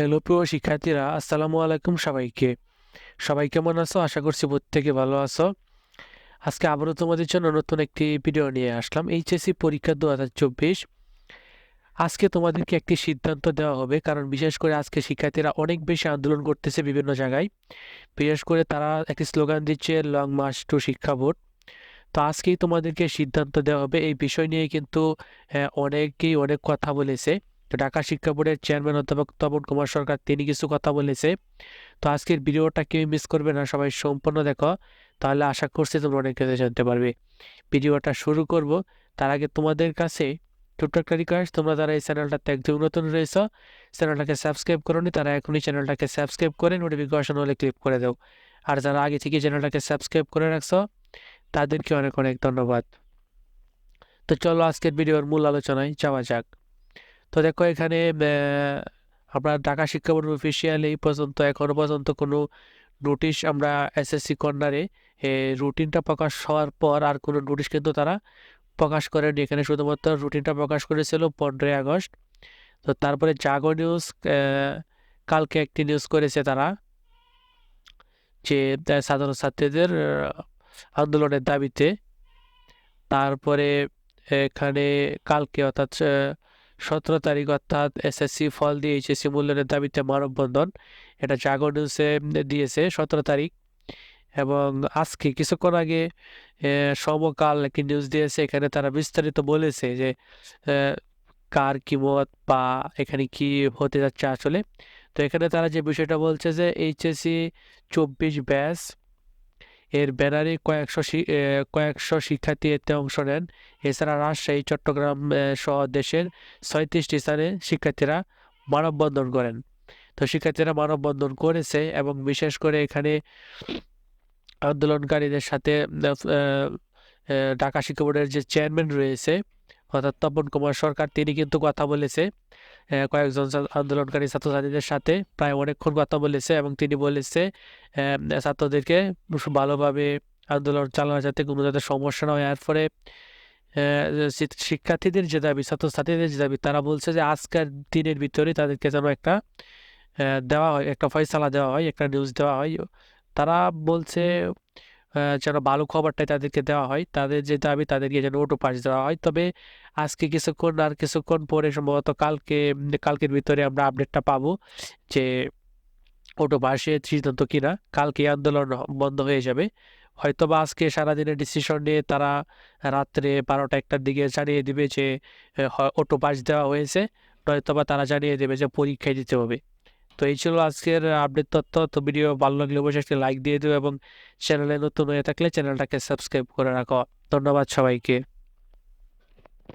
Hello, প্রিয় শিক্ষার্থীরা, আসসালামু আলাইকুম সবাইকে। সবাই কেমন আছো? আশা করছি প্রত্যেকে ভালো আছো। আজকে আবারও তোমাদের জন্য নতুন একটি ভিডিও নিয়ে আসলাম, এইচএসসি পরীক্ষা দু হাজার চব্বিশ। আজকে তোমাদেরকে একটি সিদ্ধান্ত দেওয়া হবে, কারণ বিশেষ করে আজকে শিক্ষার্থীরা অনেক বেশি আন্দোলন করতেছে বিভিন্ন জায়গায়। বিশেষ করে তারা একটি স্লোগান দিচ্ছে লং মার্চ টু শিক্ষা বোর্ড তো আজকেই তোমাদেরকে সিদ্ধান্ত দেওয়া হবে, এই বিষয় নিয়ে কিন্তু অনেকেই অনেক কথা বলেছে। তো ঢাকা শিক্ষা বোর্ডের চেয়ারম্যান অধ্যাপক তপন কুমার সরকার তিনি কিছু কথা বলেছে। তো আজকের ভিডিওটা কেউ মিস করবে না, সবাই সম্পূর্ণ দেখো। তাহলে আশা করছি তোমরা অনেক কিছু জানতে পারবে। ভিডিওটা শুরু করব। তার আগে তোমাদের কাছে ছোট্ট একটা রিকোয়েস্ট তোমরা যারা এই চ্যানেলটাতে একদম নতুন রয়েছে চ্যানেলটাকে সাবস্ক্রাইব করোনি, তারা এখনই চ্যানেলটাকে সাবস্ক্রাইব করে নোটিফিকেশন হলে ক্লিক করে দাও। আর যারা আগে থেকে চ্যানেলটাকে সাবস্ক্রাইব করে রাখছো, তাদেরকে অনেক অনেক ধন্যবাদ। তো চলো আজকের ভিডিওর মূল আলোচনায় যাওয়া যাক। তো দেখো এখানে আমরা ঢাকা শিক্ষা বোর্ড অফিসিয়াল এই পর্যন্ত এখনও পর্যন্ত কোনো নোটিশ আমরা এসএসসি কর্নারে রুটিনটা প্রকাশ হওয়ার পর আর কোনো নোটিশ কিন্তু তারা প্রকাশ করেনি। এখানে শুধুমাত্র রুটিনটা প্রকাশ করেছিল পনেরোই আগস্ট। তো তারপরে জাগো নিউজ কালকে একটি নিউজ করেছে তারা যে সাধারণ ছাত্রীদের আন্দোলনের দাবিতে। তারপরে এখানে কালকে অর্থাৎ সতেরো তারিখ অর্থাৎ এসএসসি ফল দিয়ে এইচএসসি মূল্যায়নের দাবিতে মানববন্ধন। এটা জাগো নিউজে দিয়েছে সতেরো তারিখ। এবং আজকে কিছুক্ষণ আগে সমকাল একটি নিউজ দিয়েছে। এখানে তারা বিস্তারিত বলেছে যে কার কি মত বা এখানে কি হতে যাচ্ছে আসলে। তো এখানে তারা যে বিষয়টা বলছে যে এইচএসসি চব্বিশ ব্যাচ এর ব্যানারে কয়েকশো কয়েকশো শিক্ষার্থী এতে অংশ নেন। এছাড়া রাজশাহী, চট্টগ্রাম সহ দেশের ছয়ত্রিশটি স্থানে শিক্ষার্থীরা মানববন্ধন করেন। তো শিক্ষার্থীরা মানববন্ধন করেছে এবং বিশেষ করে এখানে আন্দোলনকারীদের সাথে ঢাকা শিক্ষা বোর্ডের যে চেয়ারম্যান রয়েছে অর্থাৎ তপন কুমার সরকার, তিনি কিন্তু কথা বলেছে কয়েকজন আন্দোলনকারী ছাত্রছাত্রীদের সাথে প্রায় অনেকক্ষণ কথা বলেছে এবং তিনি বলেছে ছাত্রদেরকে ভালোভাবে আন্দোলন চালানো যাতে কোনো যাতে সমস্যা না হয়। এর ফলে শিক্ষার্থীদের যে দাবি, ছাত্রছাত্রীদের যে দাবি, তারা বলছে যে আজকের দিনের ভিতরে তাদেরকে যেন একটা দেওয়া হয়, একটা ফয়সালা দেওয়া হয়, একটা নিউজ দেওয়া হয়। তারা বলছে যেন ভালো খবরটাই তাদেরকে দেওয়া হয়। তাদের যে দাবি তাদেরকে যেন অটো পাস দেওয়া হয়। তবে আজকে কিছুক্ষণ আর কিছুক্ষণ পরে সম্ভবত কালকে, কালকের ভিতরে আমরা আপডেটটা পাবো যে অটো পাসের সিদ্ধান্ত কিনা। কালকে আন্দোলন বন্ধ হয়ে যাবে। হয়তো বা আজকে সারাদিনের ডিসিশন নিয়ে তারা রাত্রে বারোটা একটার দিকে জানিয়ে দিবে যে অটো পাস দেওয়া হয়েছে। নয়তো বা তারা জানিয়ে দেবে যে পরীক্ষায় দিতে হবে। তো এই ছিল আজকের আপডেট তথ্য। তো ভিডিও ভালো লাগলে অবশ্যই একটি লাইক দিয়ে দিও এবং চ্যানেলে নতুন হয়ে থাকলে চ্যানেলটাকে সাবস্ক্রাইব করে রাখো। ধন্যবাদ সবাইকে।